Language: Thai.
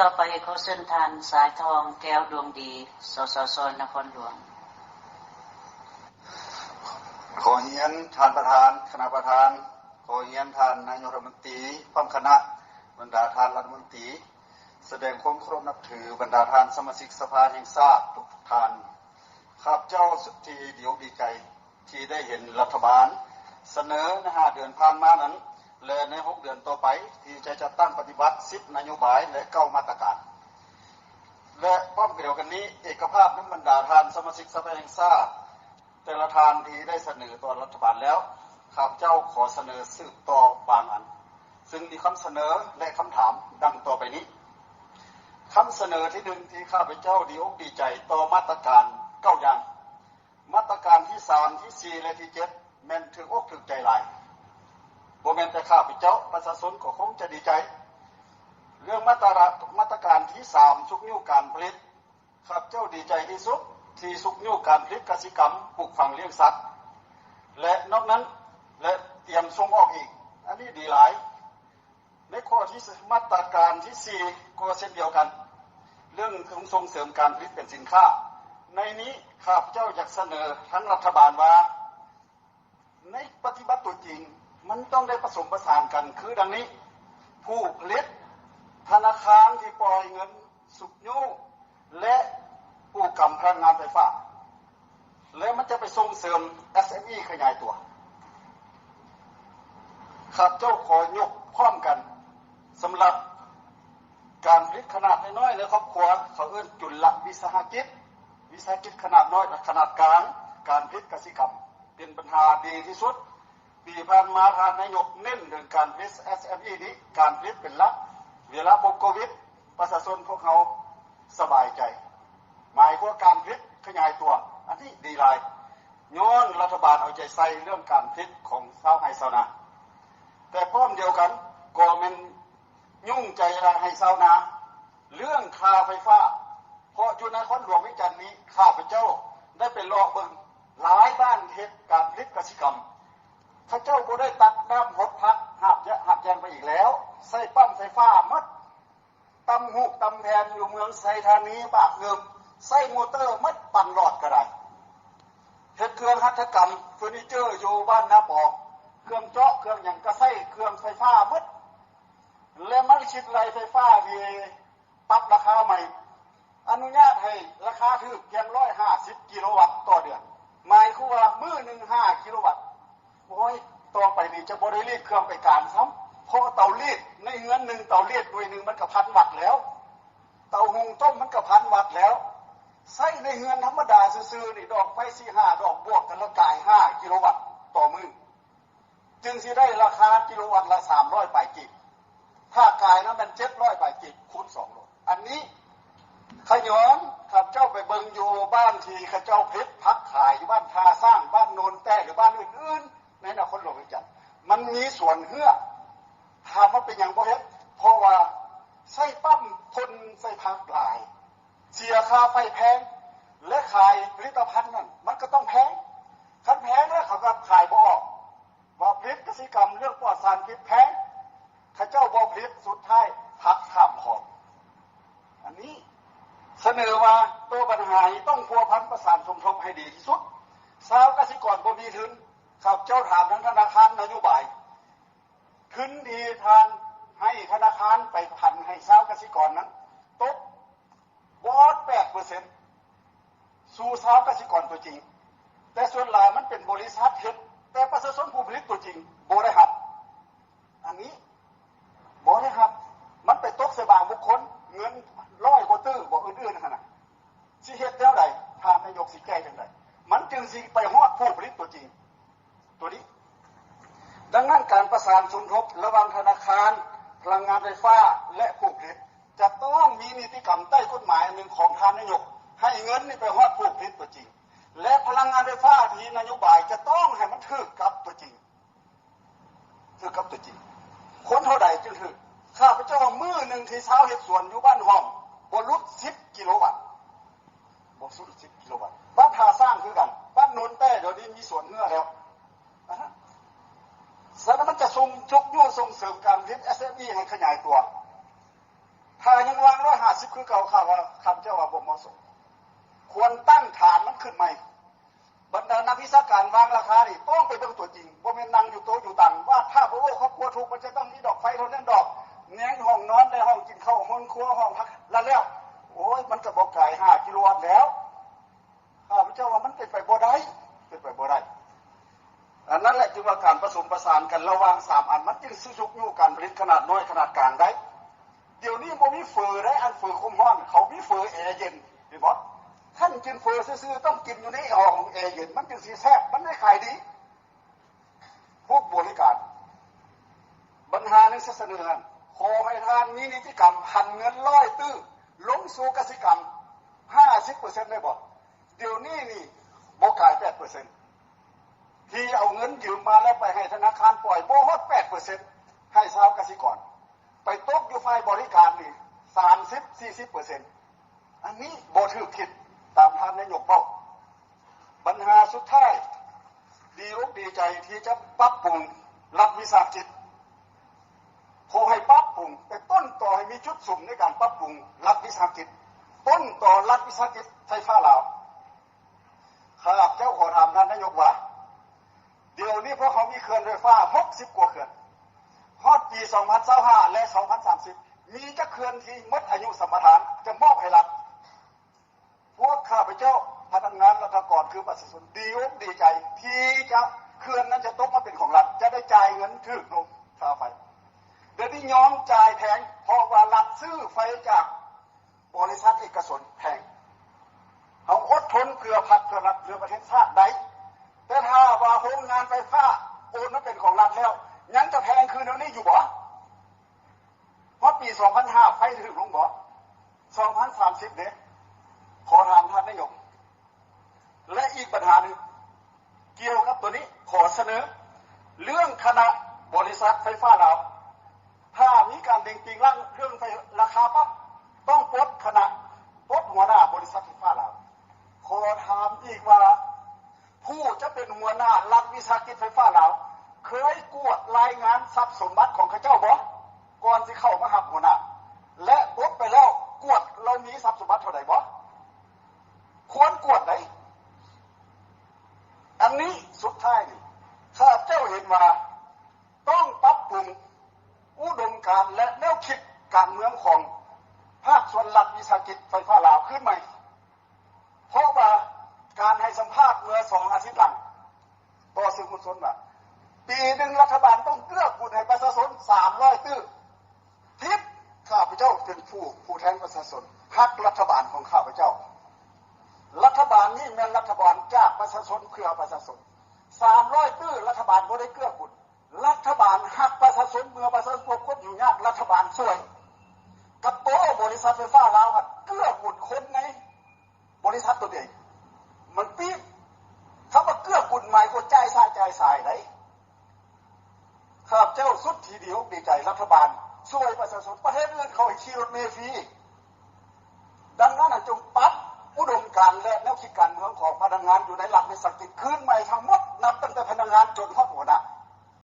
ต่อไปเขาเส้นทานสายทองแก้วดวงดีสสสนครหลวง ขอเฮียนทานประธานคณะประธาน ขอเฮียนทานนายกรัฐมนตรีพร้อมคณะบรรดาทานรัฐมนตรี แสดงความเคารพนับถือบรรดาทานสมาชิกสภาแห่งชาติทุกท่านข้าพเจ้าสุดทีเดียวดีใจที่ได้เห็นรัฐบาล เสนอในหาเดือนผ่านมานั้น และในหกเดือนต่อไปที่จะจัดตั้งปฏิบัติสิบนโยบายและเก้ามาตรการ และพร้อมเดียวกันนี้ เอกภาพนั้นบรรดาทานสมาชิกสภาแห่งชาติแต่ละทานที่ได้เสนอต่อรัฐบาลแล้วข้าพเจ้าขอเสนอสืบต่อบางอัน ซึ่งมีคำเสนอและคำถามดังต่อไปนี้คำเสนอที่หนึ่งที่ข้าพเจ้าดีอกดีใจต่อมาตรการเก้าอย่าง มาตรการที่สามที่สี่และที่เจ็ดแม่นถึงอกถึงใจหลาย บ่แม่นแต่ข้าพเจ้าประชาชนก็คงจะดีใจ เรื่องมาตรามาตรการที่สามสุกนิ้วการผลิตข้าพเจ้าดีใจที่สุดที่สุกนิ้วการผลิตกสิกรรมปลูกฝังเลี้ยงสัตว์ และนอกนั้นและเตรียมส่งออกอีก อันนี้ดีหลาย ในข้อที่มาตรการที่สี่ก็เช่นเดียวกัน เรื่องของส่งเสริมการผลิตเป็นสินค้า ในนี้ข้าพเจ้าอยากเสนอทั้งรัฐบาลว่า ในปฏิบัติตัวจริง มันต้องได้ผสมประสานกัน คือดังนี้ ผู้ผลิตธนาคารที่ปล่อยเงินสุกยูและผู้กำพลังงานไฟฟ้า แล้วมันจะไปส่งเสริม SME ขยายตัวข้าพเจ้าขอยกพร้อมกันสำหรับการผลิตขนาดน้อยๆในครอบครัว เขาเอื้นจุลวิสาหกิจ วิสาหกิจขนาดน้อยขนาดกลางการผลิตกสิกรรม เป็นปัญหาดีที่สุด ปีผ่านมาทานนายกเน้นเรื่องการผลิต SME นี้การผลิตเป็นหลัก เวลาพบโควิด ประชาชนพวกเขาสบายใจ หมายว่าการผลิตขยายตัว อันนี้ดีหลายย้อนรัฐบาลเอาใจใส่เรื่องการผลิตของชาวไฮซานา แต่พร้อมเดียวกันก็มันยุ่งใจให้ชาวนา เรื่องค่าไฟฟ้า เพราะจุนครหลวงวิจันนี้ข้าพเจ้าได้ไปลอกเบิงหลายบ้านเฮ็ดการผลิตกสิกรรม เจ้าก็ได้ตัดน้ำหดพักหับยะหับยันไปอีกแล้ว ใส่ปั๊มไฟฟ้ามัดตำหูกตำแผนอยู่เมืองไซธานีปากเงิมใส่มอเตอร์มัดปั่นหลอดก็ได้เฮ็ดเครื่องหัตถกรรมเฟอร์นิเจอร์อยู่บ้านนาปอกเครื่องเจาะเครื่องอย่างกระใส่เครื่องไฟฟ้ามัดและมันคิดไรไฟฟ้ามีปรับราคาใหม่ อนุญาตให้ราคาถือเพียงร้อยห้าสิบกิโลวัตต์ต่อเดือนหมายคือว่ามือหนึ่งห้ากิโลวัตต์ โอ้ยต่อไปนี่จะบริรีดเครื่องไปการซ้ำเพราะเตารีดในเงินหนึ่งเตารีดด้วยหนึ่งมันก็พันวัตแล้ว เตาหุงต้มมันก็พันวัตแล้วใส่ในเงินธรรมดาซื่อๆนี่ดอกไฟสี่ห้าดอกบวกกันละกายห้ากิโลวัตต์ต่อมือจึงสิได้ราคากิโลวัตต์ละสามร้อยไปกิบถ้ากายนั้นมันเจ็ดร้อยไปกิบคูณสองโลอันนี้ขย้อนขับเจ้าไปเบิงอยู่บ้านทีข้าเจ้าเพชรพั ส่วนเฮือถามว่าเป็นอย่างบ่เฮ็ดเพราะว่าใส่ปั้มทนใส่พักหลาย เสียค่าไฟแพง และขายผลิตภัณฑ์นั่นมันก็ต้องแพงคันแพงแล้วเขาก็ขายบ่ออกว่าผลิตกสิกรรมเรื่องปลอดสารพิษแพงข้าเจ้าบ่ผลิตสุดท้ายพักข้ามของ อันนี้เสนอว่าตัวปัญหาต้องพัวพันประสานสมทบให้ดีที่สุดสาวกสิกรบ่มีทุนข้าเจ้าถามทางธนาคารนโยบาย ทุนดีทานให้ธนาคารไปพันให้สาวกสิกรนั้นตกวอดแปดเปอร์เซ็นต์สู่สาวกสิกรตัวจริง แต่ส่วนหลายมันเป็นบริษัทเฮ็ดแต่ประชาชนผู้ผลิตตัวจริงโบได้หับอันนี้โบได้หับมันไปตกใส่บางบุคคลเงินร้อยกว่าตื้อบอกอื่นๆขนาดสิเฮ็ดแล้วใดทางนายกสิแก้จังไดมันจึงสิไปฮอดผู้ผลิตตัวจริง ตัวนี้ การประสานสมทบระหว่างธนาคาร พลังงานไฟฟ้าและผู้ผลิตจะต้องมีนิติกรรมใต้กฎหมายหนึ่งของทางนายก ให้เงินนี่ไปฮอดผู้ผลิตตัวจริง และพลังงานไฟฟ้าที่นโยบายจะต้องให้มันถึกกับตัวจริงถึกกับตัวจริง คนเท่าใดจึงถึกข้าพเจ้ามือหนึ่งที่เช้าเห็ดสวนอยู่บ้านห้องบรุษสิบกิโลวัตต์บสุดสิบกิโลวัตต์บ้านทาสร้างคือกันบ้านโนนแต้เดี๋ยวนี้มีสวนเนื้อแล้วสารมันจะส่งชกยุ่ส่งเสริมการผลิต SME ให้ขยายตัว ถ้ายังวางร้อยหาซื้อคือเก่าข่าวว่าคำเจ้าว่าบ่เหมาะสมควรตั้งฐานมันขึ้นใหม่ บรรดานักวิชาการวางราคาดิต้องไปเบิ่งตัวจริงบ่แม่นนั่งอยู่โต๊ะอยู่ต่า ประสานกันระหว่างสามอันมันจึงสุกอยู่การผลิตขนาดน้อยขนาดกลางได้ เดี๋ยวนี้บ่มีเฟอได้อันเฟอคมฮ้อน เขามีเฟอแอร์เย็นเห็นบ่ท่านกินเฟอซื่อต้องกินอยู่ในห้องแอร์เย็นมันจึงสิแซ่บมันได้ขายดีพวกบริการปัญหาในศาสนาขอให้ทานมีนิติกรรมหันเงินร้อยตื้อลงสู่กสิกรรม50%ได้บ่เดี๋ยวนี้นี่บ่กาย8% ที่เอาเงินยืมมาแล้วไปให้ธนาคารปล่อยโบฮอดแปดเปอร์เซ็นต์ให้ชาวกสิกร ไปตกอยู่ฝ่ายบริการนี่สามสิบสี่สิบเปอร์เซ็นต์อันนี้โบถือคิดตามท่านนายกบอกปัญหาสุดท้าย ดีอกดีใจที่จะปรับปรุงรัฐวิสาหกิจขอให้ปรับปรุงแต่ต้นต่อให้มีจุดสุ่มในการปรับปรุงรัฐวิสาหกิจ ต้นต่อรัฐวิสาหกิจไฟฟ้าลาวข้าพเจ้าขอถามท่านนายกว่า เดี๋ยวนี้พวกเขามีเขื่อนไฟฟ้า 60 กว่าเขื่อนฮอดปี 2025 และ 2030 มีจะเขื่อนที่มดอายุสมรทานจะมอบให้รัฐพวกข้าพเจ้าพนักงานรัฐกรคือประชาชนดีอกดีใจ ที่จะเขื่อนนั้นจะตกมาเป็นของรัฐจะได้จ่ายเงินถึกลงค่าไฟเดี๋ยวนี้ยอมจ่ายแพงเพราะว่ารัฐซื้อไฟจากบริษัทเอกชนแพงเขาอดทนเพื่อพักเพื่อรัฐเพื่อประเทศชาติได้ แต่ถ้าว่าโรงงานไฟฟ้าโอนมาเป็น ของรัฐแล้ว ยังจะแพงคืนเดี๋ยวนี้อยู่บ่เพราะปี 2005 ไฟถึงลงบ่2030เนี่ยขอถามท่านนายก และอีกปัญหาหนึ่งเกี่ยวกับตัวนี้ขอเสนอ เรื่องคณะบริษัทไฟฟ้าเราถ้ามีการเด้งติงร่างเรื่องไฟราคาปั๊บต้องปลดคณะปลดหัวหน้าบริษัทไฟฟ้าเราขอถามอีกว่า ผู้จะเป็นหัวหน้ารัฐวิสาหกิจไฟฟ้าลา เคยกวดรายงานทรัพย์สมบัติของข้าเจ้าบ่ก่อนที่เข้ามาหับหัวหน้าและบดไปแล้วกวดเรามีทรัพย์สมบัติเท่าไหร่บ่ควรกวดไหนอันนี้สุดท้ายนี่ข้าเจ้าเห็นว่าต้องปรับปรุงอุดมการและแนวคิดการเมืองของภาคส่วนรัฐวิสาหกิจไฟฟ้าลาวขึ้นใหม่ เพราะว่าการให้สัมภาษณ์เมื่อสองอาทิตย์หลังต่อสื่อมวลชนว่าปีหนึ่งรัฐบาลต้องเกื้อกูลให้ประชาชนสามร้อยตื้อทิพข้าพเจ้าเป็น ผู้ผู้แทนประชาชนฮักรัฐบาลของข้าพเจ้า รัฐบาลนี้เป็นรัฐบาลจากประชาชนเพื่อประชาชนสามร้อยตื้อรัฐบาลบ่ได้เกื้อกูลรัฐบาลฮักประชาชนเมื่อประชาชนพบคนอยู่ยากรัฐบาลช่วยกับโตบริษัทไฟฟ้าลาวครับเกื้อกูลคนในบริษัทตัวเองมันปี๊บคำว่าเกื้อกูลหมายคนใจสายใจสายไหนข้าพเจ้าสุดทีเดียวดีใจรัฐบาล ช่วยประชาชนประเทศอื่นเขาขี่รถเมล์ฟรีดังนั้นจงปรับอุดมการและแนวคิดการเมืองของพนักงานอยู่ในหลักในสักติขึ้นใหม่ทั้งหมดนับตั้งแต่พนักงานจนข้อหัวหน้า